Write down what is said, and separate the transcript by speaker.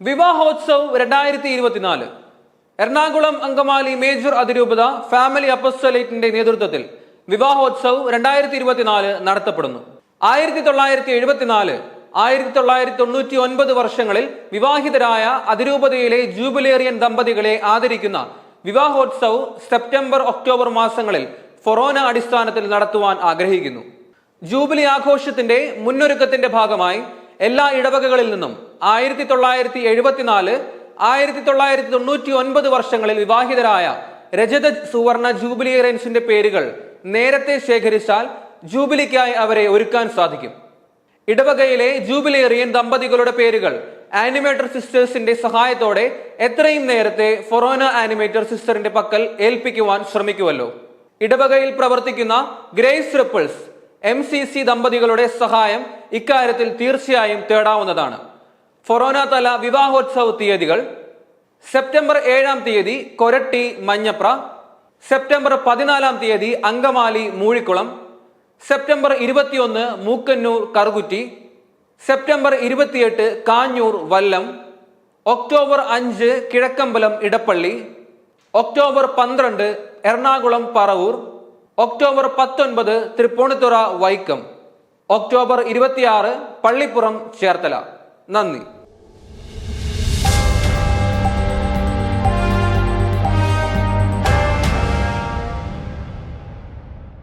Speaker 1: വിവാഹോത്സവ് രണ്ടായിരത്തി ഇരുപത്തിനാല് എറണാകുളം അങ്കമാലി മേജർ അതിരൂപത ഫാമിലി അപ്പസ്റ്റലേറ്റിന്റെ നേതൃത്വത്തിൽ വിവാഹോത്സവ് രണ്ടായിരത്തി ഇരുപത്തിനാല് നടത്തപ്പെടുന്നു. ആയിരത്തി തൊള്ളായിരത്തി എഴുപത്തിനാല് ആയിരത്തി തൊള്ളായിരത്തി തൊണ്ണൂറ്റി ഒൻപത് വർഷങ്ങളിൽ വിവാഹിതരായ അതിരൂപതയിലെ ജൂബിലേറിയൻ ദമ്പതികളെ ആദരിക്കുന്ന വിവാഹോത്സവ് സെപ്റ്റംബർ ഒക്ടോബർ മാസങ്ങളിൽ ഫൊറോന അടിസ്ഥാനത്തിൽ നടത്തുവാൻ ആഗ്രഹിക്കുന്നു. ജൂബിലി ആഘോഷത്തിന്റെ മുന്നൊരുക്കത്തിന്റെ ഭാഗമായി എല്ലാ ഇടവകകളിൽ നിന്നും ആയിരത്തി തൊള്ളായിരത്തി എഴുപത്തിനാല് ആയിരത്തി തൊള്ളായിരത്തി തൊണ്ണൂറ്റി ഒൻപത് വർഷങ്ങളിൽ വിവാഹിതരായ രജത സുവർണ ജൂബിലി ജൂബിലിയറൻസിന്റെ പേരുകൾ നേരത്തെ ശേഖരിച്ചാൽ ജൂബിലിക്കായി അവരെ ഒരുക്കാൻ സാധിക്കും. ഇടവകയിലെ ജൂബിലേറിയൻ ദമ്പതികളുടെ പേരുകൾ ആനിമേറ്റർ സിസ്റ്റേഴ്സിന്റെ സഹായത്തോടെ എത്രയും നേരത്തെ ഫൊറോന ആനിമേറ്റർ സിസ്റ്ററിന്റെ പക്കൽ ഏൽപ്പിക്കുവാൻ ശ്രമിക്കുമല്ലോ ഇടവകയിൽ പ്രവർത്തിക്കുന്ന grace ripples M C C ദമ്പതികളുടെ സഹായം ഇക്കാര്യത്തിൽ തീർച്ചയായും തേടാവുന്നതാണ്. ഫൊറോന തല വിവാഹോത്സവ തീയതികൾ സെപ്റ്റംബർ ഏഴാം തീയതി കൊരട്ടി മഞ്ഞപ്ര സെപ്റ്റംബർ പതിനാലാം തീയതി അങ്കമാലി മൂഴിക്കുളം സെപ്റ്റംബർ ഇരുപത്തിയൊന്ന് മൂക്കന്നൂർ കറുകുറ്റി സെപ്റ്റംബർ ഇരുപത്തിയെട്ട് കാഞ്ഞൂർ വല്ലം ഒക്ടോബർ അഞ്ച് കിഴക്കമ്പലം ഇടപ്പള്ളി ഒക്ടോബർ പന്ത്രണ്ട് എറണാകുളം പറവൂർ ഒക്ടോബർ പത്തൊൻപത് തൃപ്പൂണിത്തുറ വൈക്കം. ഒക്ടോബർ ഇരുപത്തിയാറ് പള്ളിപ്പുറം ചേർത്തല. നന്ദി.